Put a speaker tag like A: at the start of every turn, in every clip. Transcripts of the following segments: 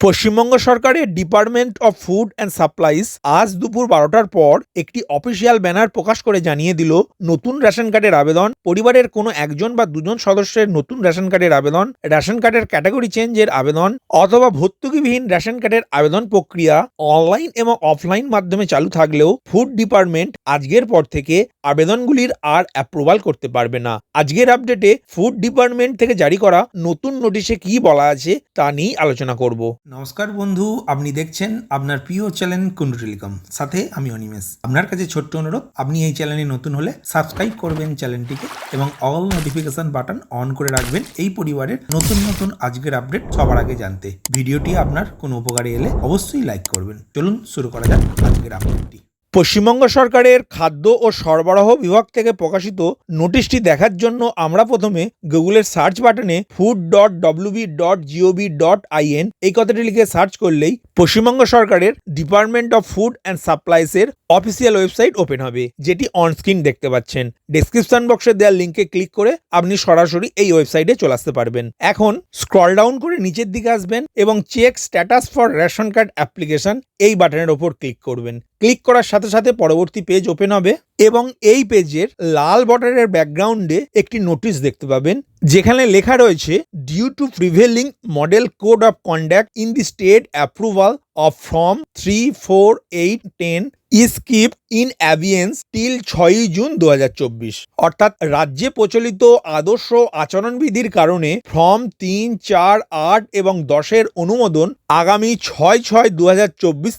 A: পশ্চিমবঙ্গ সরকারের department of food and supplies আজ দুপুর বারোটার পর একটি অফিসিয়াল ব্যানার প্রকাশ করে জানিয়ে দিল, নতুন রেশন কার্ডের আবেদন, পরিবারের কোনো একজন বা দুজন সদস্যের নতুন রেশন কার্ডের আবেদন রেশন কার্ডের ক্যাটাগরি চেঞ্জের আবেদন অথবা ভর্তুকিবিহীন রেশন কার্ডের আবেদন প্রক্রিয়া অনলাইন এবং অফলাইন মাধ্যমে চালু থাকলেও ফুড ডিপার্টমেন্ট আজকের পর থেকে আবেদনগুলির আর অ্যাপ্রুভাল করতে পারবে না। আজকের আপডেটে ফুড ডিপার্টমেন্ট থেকে জারি করা নতুন নোটিশে কি বলা আছে তা নিয়েই আলোচনা করব।
B: নমস্কার বন্ধু, আপনি দেখছেন আপনার প্রিয় চ্যানেল কুন্ডু টেলিকম সাথে আমি অনিমেষ। আপনার কাছে ছোট্ট অনুরোধ, আপনি এই চ্যানেলে নতুন হলে সাবস্ক্রাইব করবেন চ্যানেলটিকে এবং অল নোটিফিকেশন বাটন অন করে রাখবেন এই পরিবারের নতুন নতুন আজকের আপডেট সবার আগে জানতে। ভিডিওটি আপনার কোনো উপকারে এলে অবশ্যই লাইক করবেন। চলুন শুরু করা যাক আজকের আপডেটটি।
A: পশ্চিমবঙ্গ সরকারের খাদ্য ও সরবরাহ বিভাগ থেকে প্রকাশিত নোটিশটি দেখার জন্য আমরা প্রথমে গুগলের সার্চ বাটনে food dot WB dot GOV dot IN এই কথাটি লিখে সার্চ করলেই পশ্চিমবঙ্গ সরকারের ডিপার্টমেন্ট অফ ফুড অ্যান্ড সাপ্লাইসের অফিসিয়াল ওয়েবসাইট ওপেন হবে, যেটি অনস্ক্রিন দেখতে পাচ্ছেন। ডেসক্রিপশন বক্সে দেওয়ার লিঙ্কে ক্লিক করে আপনি সরাসরি এই ওয়েবসাইটে চলে আসতে পারবেন। এখন স্ক্রল ডাউন করে নিচের দিকে আসবেন এবং check status for ration card application এই বাটনের ওপর ক্লিক করবেন। ক্লিক করার সাথে সাথে পরবর্তী পেজ ওপেন হবে এবং এই পেজের লাল বর্ডারের ব্যাকগ্রাউন্ডে একটি নোটিশ দেখতে পাবেন, যেখানে লেখা রয়েছে due to prevailing model code of conduct in the state approval of form three four eight ten skip in abeyance till ছয়ই জুন দু হাজার চব্বিশ। অর্থাৎ রাজ্যে প্রচলিত আদর্শ আচরণবিধির কারণে ফর্ম তিন, চার, আট এবং দশের অনুমোদন আগামী ছয় ছয় দু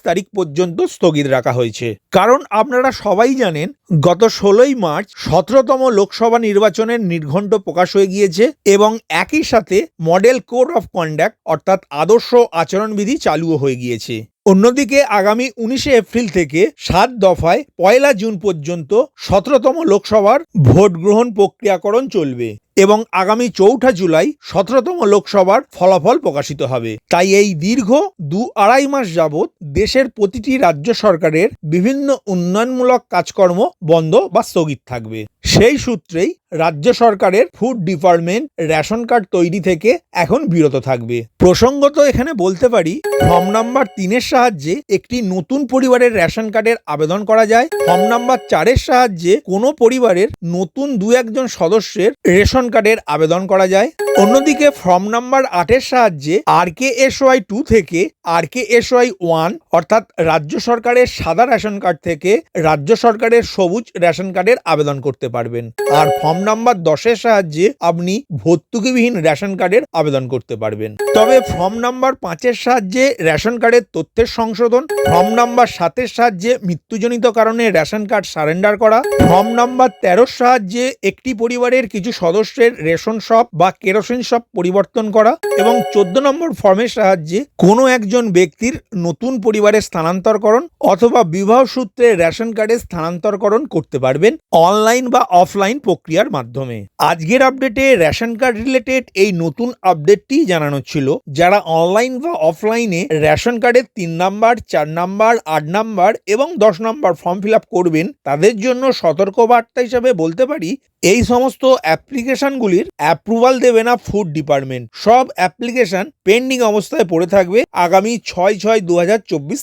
A: তারিখ পর্যন্ত স্থগিত রাখা হয়েছে। কারণ আপনারা সবাই জানেন, গত ষোলোই মার্চ সতেরোতম লোকসভা নির্বাচনের নির্ঘণ্ট প্রকাশ হয়ে গিয়েছে এবং একই সাথে মডেল কোড অফ কন্ডাক্ট অর্থাৎ আদর্শ আচরণবিধি চালুও হয়ে গিয়েছে। অন্যদিকে আগামী উনিশে এপ্রিল থেকে সাত দফায় পয়লা জুন পর্যন্ত সতেরোতম লোকসভার ভোট গ্রহণ প্রক্রিয়াকরণ চলবে। এবং আগামী চৌঠা জুলাই সতেরোতম লোকসভার ফলাফল প্রকাশিত হবে। তাই এই দীর্ঘ দু আড়াই মাস যাবৎ দেশের প্রতিটি রাজ্য সরকারের বিভিন্ন উন্নয়নমূলক কাজকর্ম বন্ধ বা স্থগিত থাকবে। সেই সূত্রেই রাজ্য সরকারের ফুড ডিপার্টমেন্ট রেশন কার্ড তৈরি থেকে এখন বিরত থাকবে। প্রসঙ্গত এখানে বলতে পারি, ফর্ম নাম্বার তিনের সাহায্যে একটি নতুন পরিবারের রেশন কার্ডের আবেদন করা যায়। ফর্ম নাম্বার চারের সাহায্যে কোনো পরিবারের নতুন দু একজন সদস্যের রেশন কার্ডের আবেদন করা যায়। অন্যদিকে ফর্ম নাম্বার আটের সাহায্যে R K S Y two থেকে R K S Y one অর্থাৎ রাজ্য সরকারের সাদা রেশন কার্ড থেকে রাজ্য সরকারের সবুজ রেশন কার্ডের আবেদন করতে পারবেন। আর ফর্ম নাম্বার দশের সাহায্যে আপনি ভর্তুকিবিহীন রেশন কার্ডের আবেদন করতে পারবেন। তবে ফর্ম নাম্বার পাঁচের সাহায্যে রেশন কার্ডের তথ্যের সংশোধন, ফর্ম নাম্বার সাতের সাহায্যে মৃত্যুজনিত কারণে রেশন কার্ড সারেন্ডার করা, ফর্ম নাম্বার তেরোর সাহায্যে একটি পরিবারের কিছু সদস্যের রেশন শপ বা কেরোসিন শপ পরিবর্তন করা এবং চোদ্দ নম্বর ফর্মের সাহায্যে কোনো একজন ব্যক্তির নতুন পরিবারের স্থানান্তরকরণ অথবা বিবাহ সূত্রে রেশন কার্ডে স্থানান্তরকরণ করতে পারবেন অনলাইন বা অফলাইন প্রক্রিয়ার মাধ্যমে। আজকের আপডেটে রেশন কার্ড রিলেটেড এই নতুন আপডেটটি জানানো ছিল, যারা অনলাইন বা অফলাইনে রেশন কার্ডের তিন নাম্বার, চার নাম্বার, আট নাম্বার এবং দশ নাম্বার ফর্ম ফিল করবেন, তাদের জন্য সতর্কবার্তা হিসাবে বলতে পারি এই সমস্ত অ্যাপ্লিকেশনগুলির অ্যাপ্রুভাল দেবে না ফুড ডিপার্টমেন্ট সব অ্যাপ্লিকেশন পেন্ডিং অবস্থায় পড়ে থাকবে আগামী ছয় ছয় দু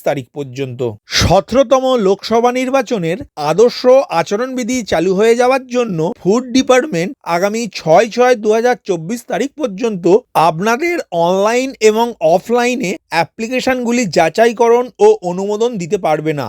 A: তারিখ পর্যন্ত। সতেরোতম লোকসভা নির্বাচনের আদর্শ আচরণবিধি চালু হয়ে যাওয়ার জন্য ফুড ডিপার্টমেন্ট আগামী ছয় ছয় দু তারিখ পর্যন্ত আপনাদের অনলাইন এবং অফলাইনে অ্যাপ্লিকেশনগুলি যাচাইকরণ ও অনুমোদন দিতে পারবে না।